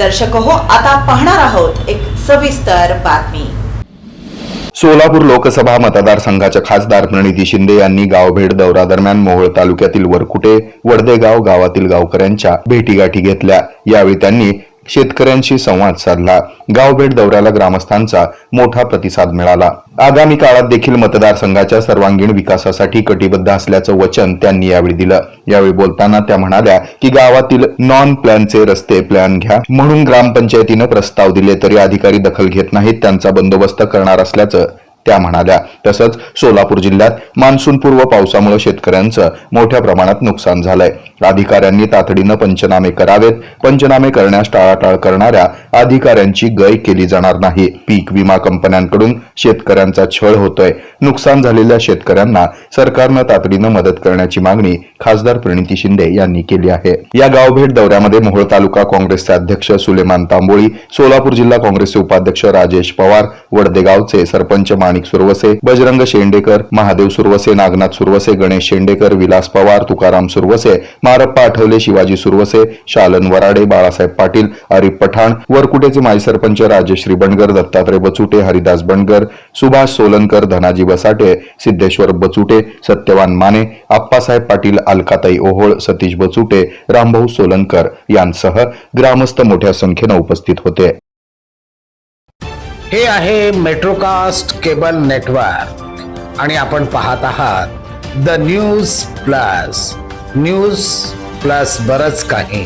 दर्शक हो आता पाहणार आहोत एक सविस्तर बातमी. सोलापूर लोकसभा मतदारसंघाच्या खासदार प्रणिती शिंदे यांनी गावभेट दौऱ्यादरम्यान मोहोळ तालुक्यातील वरकुटे वडदेगाव गावातील गावकऱ्यांच्या भेटीगाठी घेतल्या. यावेळी त्यांनी शेतकऱ्यांशी संवाद साधला. गावभेट दौऱ्याला ग्रामस्थांचा मोठा प्रतिसाद मिळाला. आगामी काळात देखील मतदारसंघाच्या सर्वांगीण विकासासाठी कटिबद्ध असल्याचं वचन त्यांनी यावेळी दिलं. यावेळी बोलताना त्या म्हणाल्या की गावातील नॉन प्लॅनचे रस्ते प्लॅन घ्या. म्हणून ग्रामपंचायतीनं प्रस्ताव दिले तरी अधिकारी दखल घेत नाहीत. त्यांचा बंदोबस्त करणार असल्याचं त्या म्हणाल्या. तसंच सोलापूर जिल्ह्यात मान्सूनपूर्व पावसामुळे शेतकऱ्यांचं मोठ्या प्रमाणात नुकसान झालंय. अधिकाऱ्यांनी तातडीनं पंचनामे करावेत. पंचनामे करण्यास टाळाटाळ करणाऱ्या अधिकाऱ्यांची गय केली जाणार नाही. पीक विमा कंपन्यांकडून शेतकऱ्यांचा छळ होतोय. नुकसान झालेल्या शेतकऱ्यांना सरकारनं तातडीनं मदत करण्याची मागणी खासदार प्रणिती शिंदे यांनी केली आहे. या गावभेट दौऱ्यामध्ये मोहोळ तालुका काँग्रेसचे अध्यक्ष सुलेमान तांबोळी सोलापूर जिल्हा काँग्रेसचे उपाध्यक्ष राजेश पवार वडदेगावचे सरपंच माणिक सुरवसे बजरंग शेंडेकर महादेव सुरवसे नागनाथ सुरवसे गणेश शेंडेकर विलास पवार तुकाराम सुरवसे मारप्पा आठवले शिवाजी सुरवसे शालन वराडे बाळासाहेब पाटील आरिफ पठाण वरकुटेचे माजी सरपंच राजेश श्रीबंडगर दत्तात्रय बचुटे हरिदास बंडगर सुभाष सोलनकर धनाजी बसाटे सिद्धेश्वर बचुटे सत्यवान माने आप्पासाहेब पाटील अलकाताई ओहोळ सतीश बचुटे रामभाऊ सोलनकर यांसह ग्रामस्थ मोठ्या संख्येनं उपस्थित होते. हे आहे मेट्रोकास्ट केबल नेटवर्क आणि आपण पाहत आहात the news plus. News plus बरच काही.